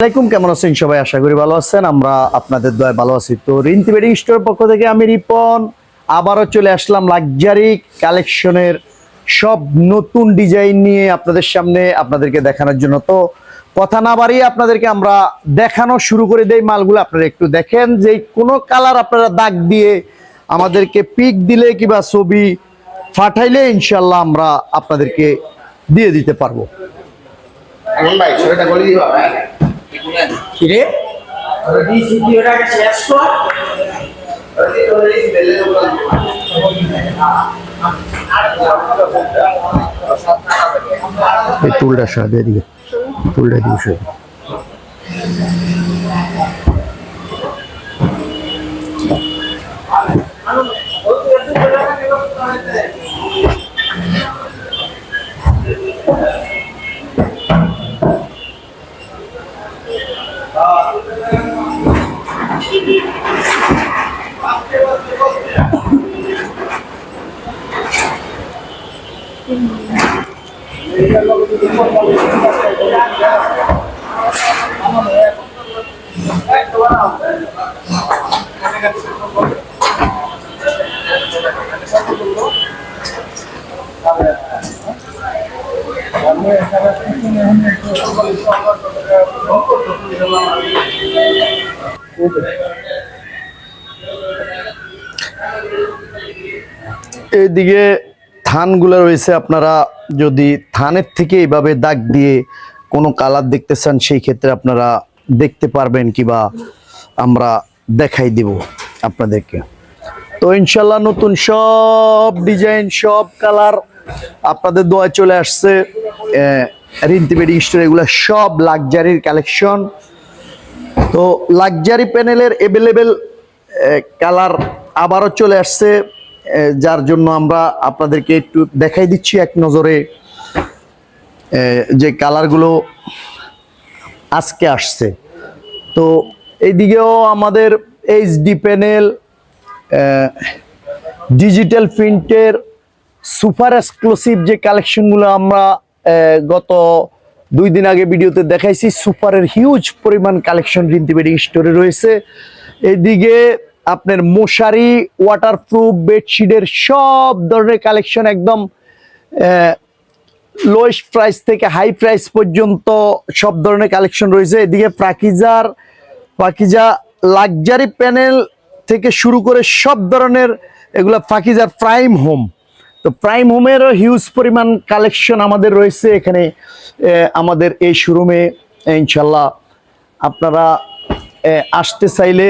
আসসালামাইকুম কেমন আছেন সবাই? আশা করি ভালো আছেন। আমরা আপনাদের দয় ভালো আছি। তো রিন্তি বেডিং স্টোর পক্ষ থেকে আমি রিপন। আবারও চলে আসলাম লাক্সারি কালেকশনের সব নতুন ডিজাইন নিয়ে আপনাদের সামনে আপনাদেরকে দেখানোর জন্য। তো কথা না বাড়িয়ে আপনাদেরকে আমরা দেখানো শুরু করে দেই। মালগুলো আপনারা একটু দেখেন। যে কোনো কালার আপনারা দাগ দিয়ে আমাদেরকে পিক দিলে কিংবা ছবি ফাটাইলে ইনশাল্লাহ আমরা আপনাদেরকে দিয়ে দিতে পারব। ভাই। ছবিটা বলে দিবা কিরে। এই টুলটা সহ দিয়ে দিকে। টুলটা দিয়ে সহ এইদিকে থানগুলো রয়েছে, আপনারা যদি থানের থেকে এইভাবে দাগ দিয়ে কোনো কালার দেখতে চান, সেই ক্ষেত্রে আপনারা দেখতে পারবেন কিবা আমরা দেখাই দিব আপনাদেরকে। তো ইনশাল্লাহ নতুন সব ডিজাইন, সব কালার আপনাদের দোয়া চলে আসছে। রিন্তি স্টোর, এগুলো সব লাক্সারির কালেকশন। তো লাক্সারি প্যানেলের এভেলেবেল কালার আবারও চলে আসছে। যার জন্য আমরা আপনাদেরকে একটু দেখাই দিচ্ছি এক নজরে যে কালারগুলো আজকে আসছে। তো এইদিকেও আমাদের এইচডি প্যানেল ডিজিটাল প্রিন্টের সুপার এক্সক্লুসিভ যে কালেকশনগুলো আমরা গত দুই দিন আগে ভিডিওতে দেখাইছি সুপারের হিউজ পরিমাণ কালেকশন রিন্তি বেডিং স্টোরে রয়েছে। এদিকে আপনার মশারি ওয়াটারপ্রুফ বেডশিটের সব ধরনের কালেকশন একদম লোয়েস্ট প্রাইস থেকে হাই প্রাইস পর্যন্ত সব ধরনের কালেকশন রয়েছে। এদিকে প্রাকিজার পাকিজা লাক্সারি প্যানেল থেকে শুরু করে সব ধরনের এগুলা পাকিজার প্রাইম হোম তো প্রাইম হোমেরও হিউজ পরিমাণ কালেকশন আমাদের রয়েছে এখানে আমাদের এই শোরুমে ইনশাল্লাহ আপনারা আসতে চাইলে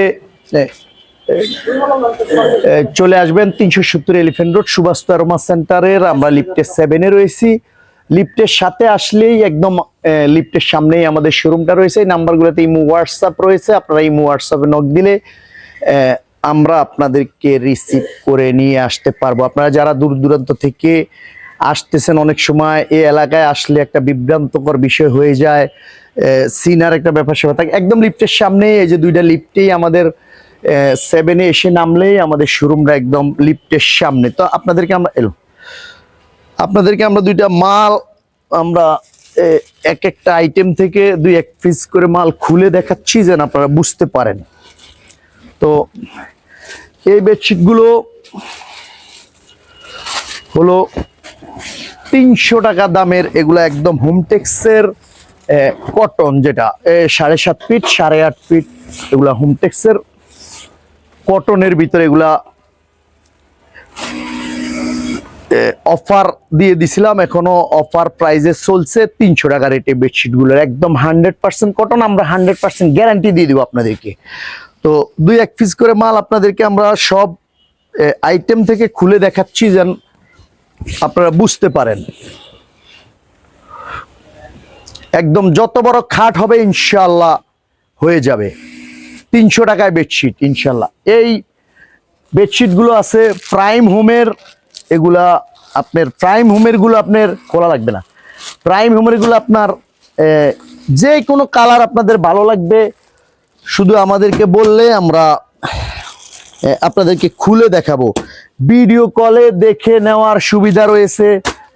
চলে আসবেন তিনশো সত্তর এলিফেন্ট রোড সুভাষ আরোমা সেন্টারের আমরা লিফটে সেভেনে রয়েছি। লিফটের সাথে আসলেই একদম লিফটের সামনেই আমাদের শোরুমটা রয়েছে। এই নাম্বারগুলোতে ইমো হোয়াটসঅ্যাপ রয়েছে। আপনারা ইমো হোয়াটসঅ্যাপে নক দিলে আমরা আপনাদেরকে রিসিভ করে নিয়ে আসতে পারব। আপনারা যারা দূর দূরান্ত থেকে আসতেছেন, অনেক সময় এই এলাকায় আসলে একটা বিভ্রান্তকর বিষয় হয়ে যায়। সিনার একটা ব্যাপার স্যাপার থাকে। একদম লিফটের সামনে এই যে দুইটা লিফটেই আমাদের সেভেনে এসে নামলেই আমাদের শোরুমটা একদম লিফটের সামনে। তো আপনাদেরকে আমরা, এলো। আপনাদেরকে আমরা দুইটা মাল, আমরা এক একটা আইটেম থেকে দুই এক পিস করে মাল খুলে দেখাচ্ছি যেন আপনারা বুঝতে পারেন। তো এই বেডশিটগুলো হলো তিনশো টাকা দামের, এগুলো একদম হোমটেক্সের কটন যেটা সাড়ে সাত ফিট সাড়ে আট ফিট এগুলো হোমটেক্সের কটনের ভিতরে এগুলা অফার দিয়ে দিছিলাম। এখনও অফার প্রাইজে চলছে তিনশো টাকা রেটে বেডশিটগুলোর একদম হান্ড্রেড পার্সেন্ট কটন আমরা হান্ড্রেড পার্সেন্ট গ্যারান্টি দিয়ে দিব আপনাদেরকে। তো দুই এক পিস করে মাল আপনাদেরকে আমরা সব আইটেম থেকে খুলে দেখাচ্ছি যেন আপনারা বুঝতে পারেন। একদম যত বড় খাট হবে ইনশাল্লাহ হয়ে যাবে। তিনশো টাকায় বেডশিট ইনশাল্লাহ। এই বেডশিটগুলো আছে প্রাইম হোমের এগুলা আপনার প্রাইম হোমেরগুলো আপনার খোলা লাগবে না। প্রাইম হোমেরগুলো আপনার যে কোনো কালার আপনাদের ভালো লাগবে, শুধু আমাদেরকে বললে আমরা আপনাদেরকে খুলে দেখাবো। ভিডিও কলে দেখে নেওয়ার সুবিধা রয়েছে।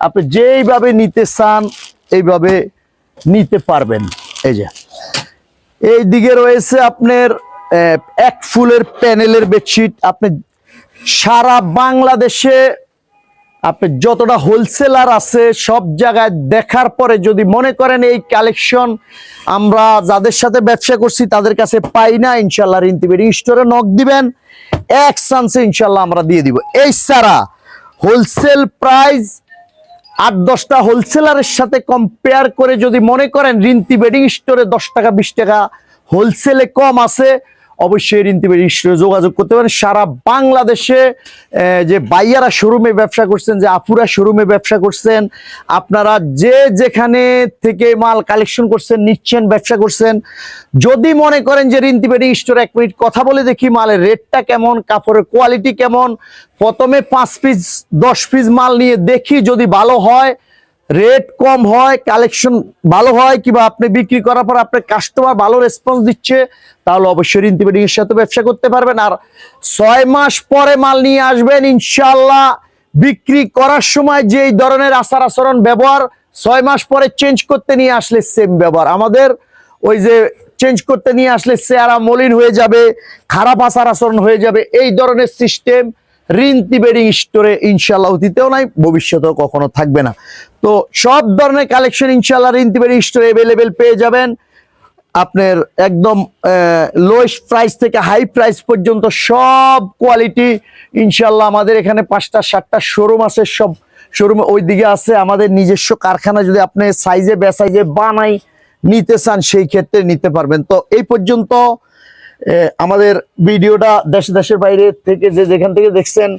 আপনি যেইভাবে নিতে চান, এইভাবে নিতে পারবেন। এই যে। এই দিকে রয়েছে আপনার এক ফুলের প্যানেলের বেডশিট। আপনি সারা বাংলাদেশে আপনি যতটা হোলসেলার আছে সব জায়গায় দেখার পরে যদি মনে করেন এই কালেকশন আমরা যাদের সাথে ব্যবসা করছি তাদের কাছে পাই না, ইনশাল্লাহ রিন্তিবেরি স্টোরে নখ দিবেন, এক চান্সে ইনশাল্লাহ আমরা দিয়ে দিব। এই ছাড়া হোলসেল প্রাইস আট, দশটা হোলসেলারের সাথে কম্পেয়ার করে যদি মনে করেন, রিন্তি বেডিং স্টোরে দশ টাকা, বিশ টাকা হোলসেলে কম আছে অবশ্যই রিন্তি বেডিং স্টোরে যোগাযোগ করতে পারেন। সারা বাংলাদেশে যে বাইয়ারা শোরুমে ব্যবসা করছেন, যে আপুরা শোরুমে ব্যবসা করছেন, আপনারা যে যেখানে থেকে মাল কালেকশন করছেন, নিচ্ছেন, ব্যবসা করছেন, যদি মনে করেন যে রিন্তি বেডিং স্টোরে এক মিনিট কথা বলে দেখি মালের রেটটা কেমন, কাপড়ের কোয়ালিটি কেমন, প্রথমে পাঁচ পিস দশ পিস মাল নিয়ে দেখি যদি ভালো হয়। রেট কম হয় কালেকশন ভালো হয়, কিংবা আপনি বিক্রি করার পর আপনার কাস্টমার ভালো রেসপন্স দিচ্ছে, তাহলে অবশ্যই বেডিং এর সাথে ব্যবসা করতে পারবেন। আর ছয় মাস পরে মাল নিয়ে আসবেন ইনশাল্লাহ বিক্রি করার সময় যে ধরনের আচার আচরণ, ব্যবহার, ছয় মাস পরে চেঞ্জ করতে নিয়ে আসলে সেম ব্যবহার। আমাদের ওই যে চেঞ্জ করতে নিয়ে আসলে চেহারা মলিন হয়ে যাবে, খারাপ আচার আচরণ হয়ে যাবে, এই ধরনের সিস্টেম রিন্তি বেডিং স্টোরে ইনশাল্লাহ অতীতেও নাই, ভবিষ্যতেও কখনো থাকবে না। তো সব ধরনের কালেকশন ইনশাল্লাহ রিন্তি বেডিং স্টোরে অ্যাভেলেবেল পেয়ে যাবেন। আপনার একদম লোয়েস্ট প্রাইস থেকে হাই প্রাইস পর্যন্ত সব কোয়ালিটি ইনশাল্লাহ আমাদের এখানে পাঁচটা, সাতটা শোরুম আছে, সব শোরুম ওই দিকে আছে। আমাদের নিজস্ব কারখানা যদি আপনি সাইজে বে সাইজে বানাই নিতে চান, সেই ক্ষেত্রে নিতে পারবেন। তো এই পর্যন্ত আমাদের ভিডিওটা দেশ দেশের বাইরে থেকে যে যেখান থেকে দেখছেন